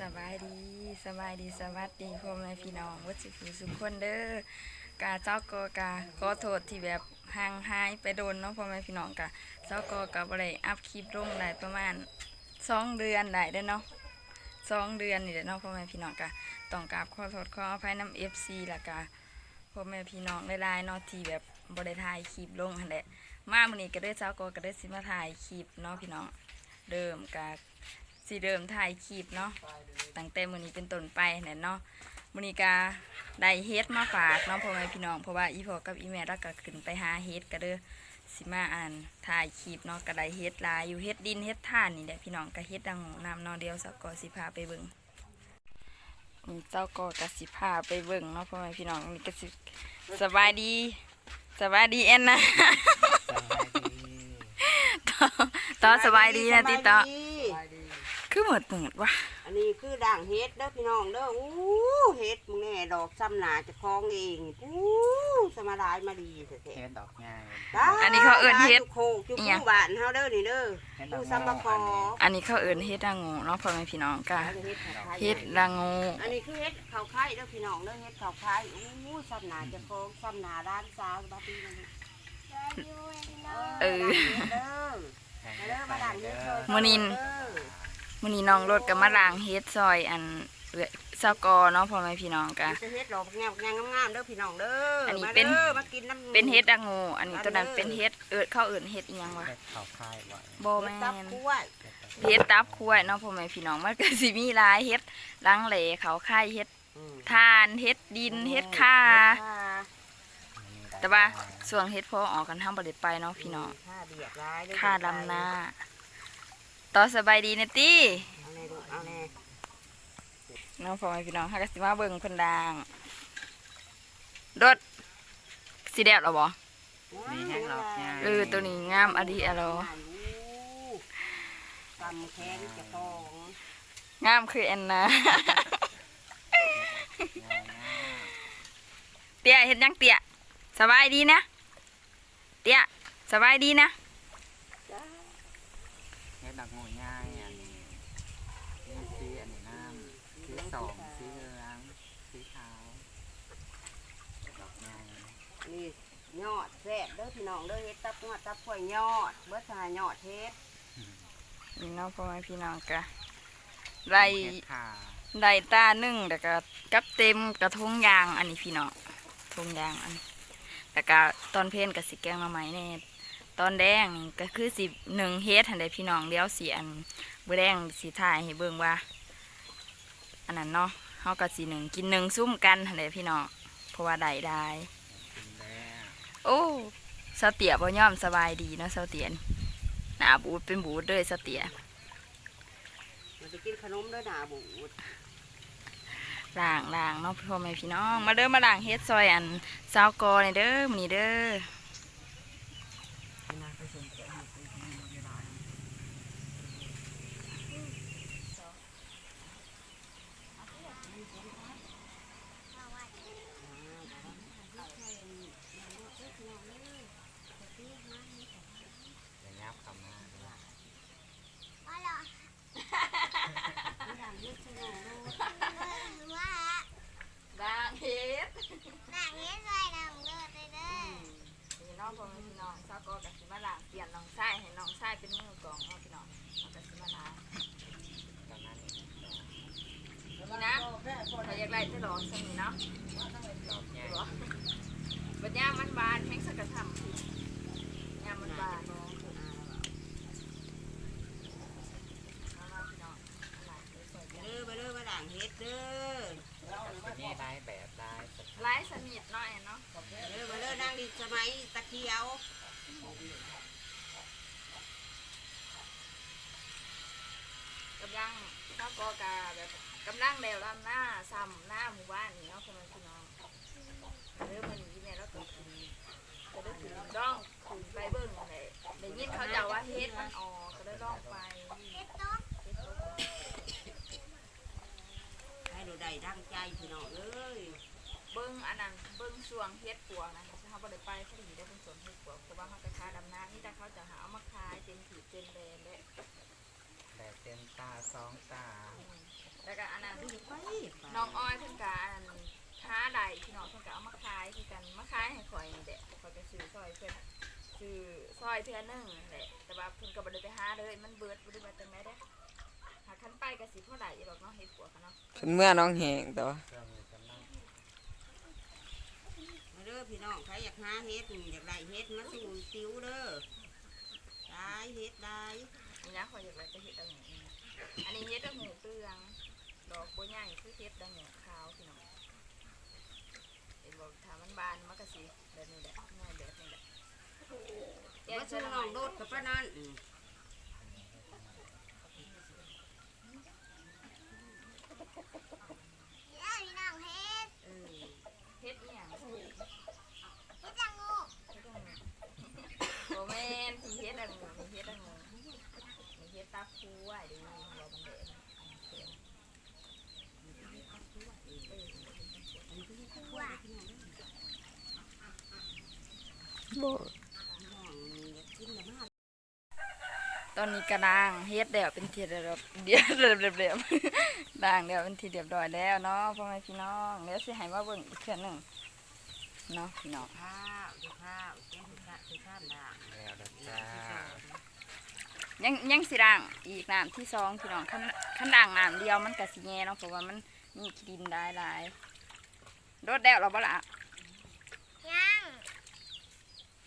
สบายดีสบายดีสวัสดีพ่อแม่พี่น้องวัดสิฟูสุขคนเด้อกาเจ้าก็กาขอโทษที่แบบห่างหายไปโดนเนาะพ่อแม่พี่น้องกาเจ้าก็กับอะไรอัพคลิปลงได้ประมาณสองเดือนได้เด้อเนาะสองเดือนนี่แหละเนาะพ่อแม่พี่น้องกาต้องกราบขอโทษขออภัยน้ำเอฟซีละกาพ่อแม่พี่น้องหลายๆเนาะที่แบบบริถ่ายคลิปลงหั่นแหละมามื้อนี้ก็เด้เจ้าก็ก็เด้อสิมาถ่ายคลิปเนาะพี่น้องเดิมกา สีเดิมถ่ายคลิปเนาะตั้งแต่มื้อนี้เป็นต้นไปเนี่ยเนาะมื้อนี้ก็ได้เฮ็ดมาฝากเนาะพ่อแม่พี่น้องเพราะว่าอีพ่อกับอีแม่เราก็ขึ้นไปหาเฮ็ดก็เด้อสิมาอ่านถ่ายคลิปเนาะก็ได้เฮ็ดหลายอยู่เฮ็ดดินเฮ็ดท่านนี่แหละพี่น้องก็เฮ็ดดังน้ำเนาะเดียวสักก็สิพาไปเบิ่งนี่เจ้าก็ก็สิพาไปเบิ่งเนาะพ่อแม่พี่น้องนี่ก็สิสบายดีสบายดีแอนนะต่อสบายดีนะติต่อสบายดี คือเหมือดเหมือดวะอันนี้คือด่างเฮ็ดเด้อพี่น้องเด้ออู้เฮ็ดมึงแน่ดอกซ้ำหนาจะคล้องเองอู้สมาดายมาดีแท้เฮ็ดดอกง่ายๆได้อันนี้เขาเอิ้นเฮ็ด จุกโคกจุกคู่บ้านเฮาเด้อนี่เด้อเฮ็ดดอผู้กซ้ำมาคออันนี้เขาเอินเฮ็ดดังงูเนาะพ่อแม่พี่น้องกะอันนี้เฮ็ดข้าวไข่เฮ็ดดังงูอันนี้คือเฮ็ดข้าวไข่เด้อพี่น้องเด้อเฮ็ดข้าวไข่อู้ซ้ำหนาจะคล้องซ้ำหนาด้านซ้ายบาดีนั่นนี่เออเด้อมาเด้อมาด่างเฮ็ดเลยมื้อนี้เด้อ มื้อนี้น้องรถก็มาล้างเฮ็ดซอยอันเอื้อยเซากอเนาะพ่อแม่พี่น้องกะจะเฮ็ดดอกแงวงามงามๆเด้อพี่น้องเด้ออัอันนี้เป็นมากินน้ำเป็นเฮ็ดดังงูอันนี้ตัวนั้นเป็นเฮ็ดเอิดเขาเอิ้นเฮ็ดอีหยังวะเฮ็ดข้าวค่ายบ่อยบ่เฮ็แม่ดตับนกล้วยเฮ็ดตับควายเนาะพ่อแม่พี่น้องมันก็สิมีหลายเฮ็ดลังเหลเขาค่ายเฮ็ดอืมทานเฮ็ดดินเฮ็ดค่าเฮ็ดค่าแต่ว่าส่วนเฮ็ดพอออกกันทำบ่ได้ไปเนาะพี่น้องค่าเบียดร้ายเด้อค่าดำนา ต่อสบายดีนะติเอาแน่ลูกเอาแน่น้องพ่อแม่พี่น้องฮักกสิมาเบิ่งเพิ่นดางรถสีแดดเหรอบ่มีแห้งดอกง่ายเออตัวนี้งามอะดีอะโลกำแข้งเจะฟองงามคือแอนนาง่ายมากเตี้ยเฮ็ดหยังเตี้ยสบายดีนะ เตี้ยสบายดีนะ เฮ็ดดอกงูง่ายอันนี้นี่สีอันนี้น้ำสีสองสีเหลืองสีขาวดอกง่าย นี่ยอดแซ่บเด้อพี่ น้องเด้อเฮ็ดตับงอดตับกล้วยยอดเบิดหายอดเฮ็ดนี่น้องพ่อแม่พี่น้องกะไรเฮ็ดขาไรตาหนึ่งแล้วก็กับเต็มกระทงยางอันนี้พี่น้องทงยางอันแล้วก็ตอนเพลนกับสิแกงหน่อไม้แน่ตอนแดงนี่ก็คือสิหนึ่งเฮ็ดหันใดพี่น้องเดี๋ยวสีอันเบื้อแดงสีถ่ายให้เบิ่งว่า อันนั้นเนาะเฮาก็สีหนึ่งกินหนึ่งซุ่มกันหันใดพี่น้องเพราะว่าได้ได้กินแล้วโอ้ เสาเตียบ่ยอมสบายดีเนาะเสาเตียนหน้าบูดเป็นบูดเลยเสาเตียมันจะกินขนมเด้อหนาบูดล่างล่างเนาะพ่อแม่พี่น้อง มาเด้อมาล่างเฮ็ดซอยอันสาวกอนี่เด้อมื้อนี้เด้อ จะยับเข้ามาด้วย ล่างเฮ็ด หนังนี้ใส่หนังเลือดเลยเด้อ นี่น้องพ่อแม่พี่น้องสาวกอก็สิมาล่างเปลี่ยนน้องชายให้น้องชายเป็นมือกลองเนาะพี่น้องเอาก็สิมาล้าง ตอนนั้น นี่นะถ้า อกได้จะลองซั่นนี่เนาะบัดยามมันบานแห้งสักกะทำคือยามมันบานเนาะดี๋ยวสวยจังเด้อมาเด้อมาด่างเฮ็ดเด้อนี่ได้แบบได้สดไล่สนิทหน่อยเนาะเด้อมาเด้อนางดิสมัยตะเคียวกำลัง เขากอกาแบบกำลังเดวลำหน้าซ้ำหน้าหมู่บ้านนี่เนาะพ่อแม่พี่น้องเริ่มมันนี้เนี่ยแล้วก็คือก็ได้ถือร่องถือไปเบิ้งเลยได้ยินเขาจะว่าเฮ็ดมันออกก็ได้ร่องไปให้ดูได้ดังใจพี่น้องเอ้ยเบิ้งอันนั้นเบิ้งช่วงเฮ็ดปัวนะเขาบ่ได้ไปเขาดีได้เบิ้งสวนเฮ็ดปัวเพราะว่าเขาไปค้าดำน้ำนี่แต่เขาจะหาเอามาขายเต็มถือเต็มแบรนด์เลย แบบเต็มตาสองตาอืมแล้วก็อันนั้นไปน้องอ้อยเพิ่นก็อันท้าใดพี่น้องเพิ่นก็เอามาขายคือกันมาขายให้ข่อยนี่แหละข่อยก็ซื้อซอยเพิ่นซื้อซอยเทื่อหนึงนั่นแหละแต่ว่าเพิ่นก็บ่ได้ไปหาเลยมันเบิดบ่ได้มาแต่ไหนเด้หาคันไปก็สิเท่าใดอยู่ดอกเนาะเฮ็ดปวกกันเนาะฉันเมื่อน้องแหงแต่ว่ามาเด้อพี่น้องใครอยากหาเฮ็ดอยากได้เฮ็ดมาสู่ติวเด้อได้เฮ็ดได้ นี่นะข่อยอยากได้จะเห็ดอันนี้อันนี้เห็ดดังหมูเปลืองดอกบัวใหญ่คือเห็ดดังหมูขาวพี่น้องเห็นบอกถามมันบานมันก็สิแบบนี้แหละง่ายแบบนี้แหละแกงมาใส่สู่น้ำน้องโดดกับป้านั่นอืม เด้อพี่น้องเฮ็ด เออ เฮ็ดอีหยัง เฮ็ดจังงู โอแมนที่เฮ็ดอันงูนี่เฮ็ดอันงูนี่เฮ็ดตาคูไว้ดิเรามันเดะนะ น้องอยากกินแบบมาตอนนี้กระดางเฮ็ดแล้วเป็นทีเรียบเดียวเรียบเรียบด่างแล้วเป็นทีเรียบร้อยแล้วเนาะพ่อแม่พี่น้องเดี๋ยวสิให้มาเบิ่งอีกเทื่อหนึงเนาะพี่น้องข้าวข้าวแกงข้าวคือข้าวด่างแล้วจ้ายังยังสิด่างอีกน้ำที่สองพี่น้องขั้นขั้นด่างน้ำเดียวมันก็สิแย่เนาะเพราะว่ามันมีขีดินได้หลายรดแล้วเราบ่ละ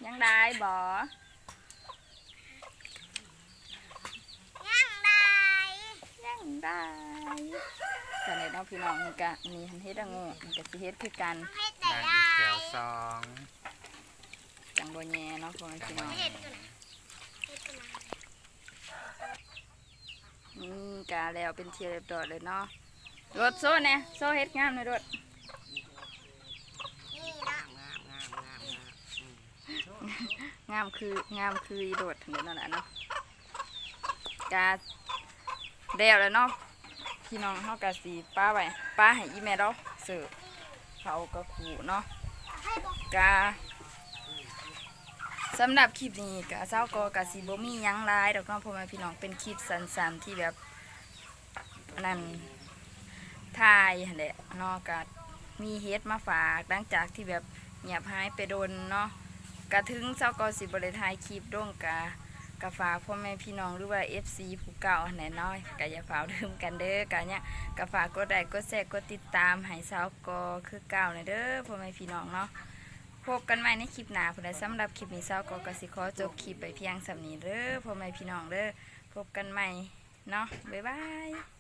ยังได้บ่ยังได้ยังได้แต่ในน้องพี่น้องนี่ก็มีหันเฮ็ดอะงูมันก็สิเฮ็ดคือกันเฮ็ดแต่นางได้อีกแถวสองจังบ่แย่เนาะพ่อแม่พี่น้องเฮ็ดกันเฮ็ดกันนะนี่กาแล้วเป็นที่เรียบร้อยเลยเนาะรถโซ่เนี่ยโซ่เฮ็ดงามเลยรถ นี่เนาะ งามงามงามงามอืม งามคืองามคืออีโดดเดี๋ยวนั่นแหละเนาะกาแล้วแล้วเนาะพี่น้องเฮากะสีป้าไว้ป้าให้อีแม่เราเสิร์ฟเขาก็ขู่เนาะกาสำหรับคลิปนี้กะเจ้าก็กะสีบ่มียังหลายดอกเนาะพ่อแม่พี่น้องเป็นคลิปสั้นๆที่แบบนั่นถ่ายแหละเนาะกะมีเฮ็ดมาฝากหลังจากที่แบบเงียบหายไปโดนเนาะ กระถึงเจ้าก็สิบ่ได้ถ่ายคลิปด้งกะกะฝากพ่อแม่พี่น้องหรือว่า FC ผู้เก่าหั่นแหละเนาะกะอย่าฝากลืมกันเด้อกะเนี่ยกะฝากกดไลค์กดแชร์กดติดตามให้เจ้าก็คือเก่าเนยเด้อพ่อแม่พี่น้องเนาะพบกันใหม่ในคลิปหน้าผู้ใดสำหรับคลิปนี้เศร้าก็กสิขอจบคลิปไปเพียงสำนีเด้อพ่อแม่พี่น้องเด้อพบกันใหม่เนาะบ๊ายบาย